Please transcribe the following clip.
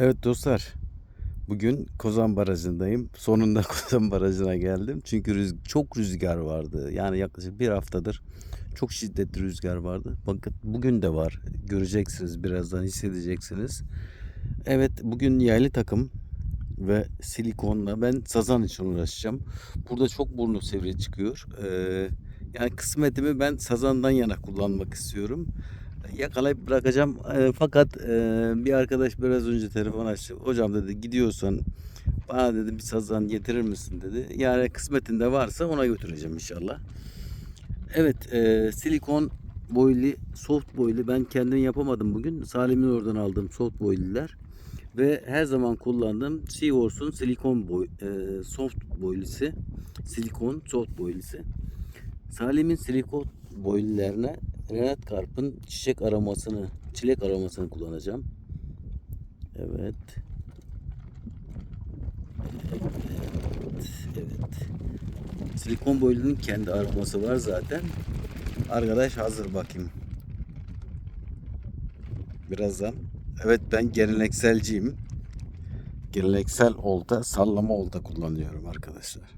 Evet dostlar. Bugün Kozan Barajı'ndayım. Sonunda Kozan Barajı'na geldim. Çünkü rüz- çok rüzgar vardı. Yani yaklaşık bir haftadır çok şiddetli rüzgar vardı. Bakın bugün de var. Göreceksiniz birazdan hissedeceksiniz. Evet bugün yaylı takım ve silikonla ben sazan için uğraşacağım. Burada çok burnu sivri çıkıyor. Ee, yani kısmetimi ben sazandan yana kullanmak istiyorum yakalayıp bırakacağım. E, fakat e, bir arkadaş biraz önce telefon açtı. Hocam dedi gidiyorsan bana dedi bir sazan getirir misin dedi. Yani kısmetinde varsa ona götüreceğim inşallah. Evet e, silikon boylu soft boylu ben kendim yapamadım bugün. Salim'in oradan aldığım soft boylular. Ve her zaman kullandığım Seahorse'un silikon boy, e, soft boylusu. Silikon soft boylusu. Salim'in silikon boylularına Renat Karp'ın çiçek aromasını, çilek aromasını kullanacağım. Evet. Evet. Evet. Silikon boylunun kendi aroması var zaten. Arkadaş hazır bakayım. Birazdan. Evet ben gelenekselciyim. Geleneksel olta, sallama olta kullanıyorum arkadaşlar.